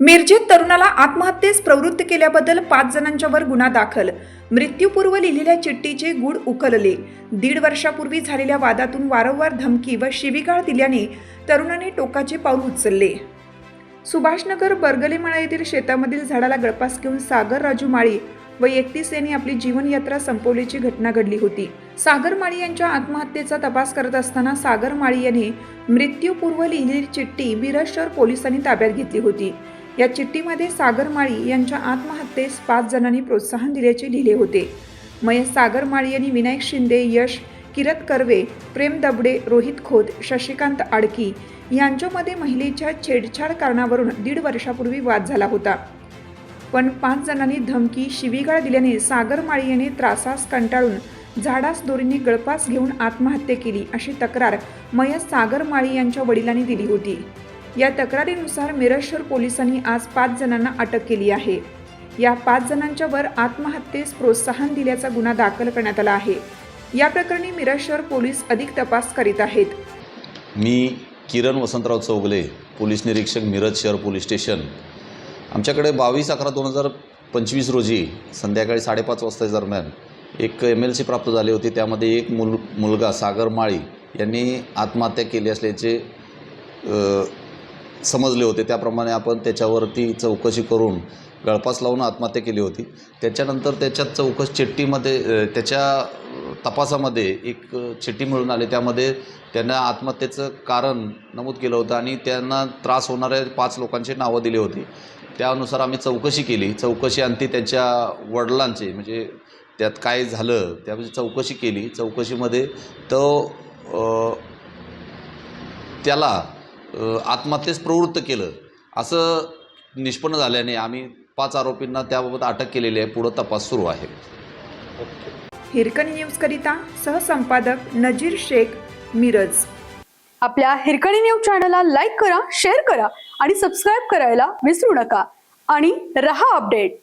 मिरजेत तरुणाला आत्महत्येस प्रवृत्त केल्याबद्दल पाच जणांच्यावर गुन्हा दाखल. मृत्यूपूर्व लिहिलेल्या चिठ्ठीचे गुड उकलले. दीड वर्षापूर्वी झालेल्या वादातून वारंवार धमकी व शिवीगाळ दिल्याने तरुणाने टोकाचे पाऊल उचलले. सुभाषनगर बर्गलेमाळा येथील शेतामधील झाडाला गळपास घेऊन सागर राजू माळी व एकतीस यांनी आपली जीवनयात्रा संपवल्याची घटना घडली होती. सागर माळी यांच्या आत्महत्येचा तपास करत असताना सागर माळी यांनी मृत्यूपूर्व लिहिलेली चिठ्ठी मिरज पोलिसांनी ताब्यात घेतली होती. या चिठ्ठीमध्ये सागर माळी यांच्या आत्महत्येस पाच जणांनी प्रोत्साहन दिल्याचे लिहिले होते. मयस सागर माळी यांनी विनायक शिंदे यश किरत कर्वे प्रेम दबडे रोहित खोत शशिकांत आडकी यांच्यामध्ये महिलेच्या छेडछाड कारणावरून दीड वर्षापूर्वी वाद झाला होता. पण पाच जणांनी धमकी शिवीगाळ दिल्याने सागर माळी त्रासास कंटाळून झाडास दोरींनी गळपास घेऊन आत्महत्या केली अशी तक्रार मयस सागर माळी यांच्या वडिलांनी दिली होती. या तक्रारीनुसार मिरजशहर पोलिसांनी आज पाच जणांना अटक केली आहे. या पाच जणांच्या वर आत्महत्येस प्रोत्साहन दिल्याचा गुन्हा दाखल करण्यात आला आहे. या प्रकरणी मिरज शहर पोलीस अधिक तपास करीत आहेत. मी किरण वसंतराव चौगले पोलीस निरीक्षक मिरज शहर पोलीस स्टेशन. आमच्याकडे बावीस अकरा दोन हजार पंचवीस रोजी संध्याकाळी साडेपाच वाजता दरम्यान एक एम एल सी प्राप्त झाली होती. त्यामध्ये एक मुल मुलगा सागर माळी यांनी आत्महत्या केली असल्याचे समजले होते. त्याप्रमाणे आपण त्याच्यावरती चौकशी करून गळपास लावून आत्महत्या केली होती. त्याच्यानंतर त्याच्या चौकश चिठ्ठीमध्ये त्याच्या तपासामध्ये एक चिठ्ठी मिळून आली. त्यामध्ये त्यांना आत्महत्येचं कारण नमूद केलं होतं आणि त्यांना त्रास होणाऱ्या पाच लोकांची नावं दिली होती. त्यानुसार आम्ही चौकशी केली. चौकशी अंती त्यांच्या वडिलांचे म्हणजे त्यात काय झालं त्यामध्ये चौकशी केली. चौकशीमध्ये तो त्याला आत्महत्येस प्रवृत्त केलं. असं निष्पन्न झाल्याने आम्ही पाच आरोपींना त्याबाबत अटक केलेली आहे. पुढं तपास सुरू आहे. हिरकणी न्यूजकरिता सहसंपादक नजीर शेख मिरज. आपल्या हिरकणी न्यूज चॅनलला लाईक करा शेअर करा आणि सबस्क्राईब करायला विसरू नका. आणि रहा अपडेट.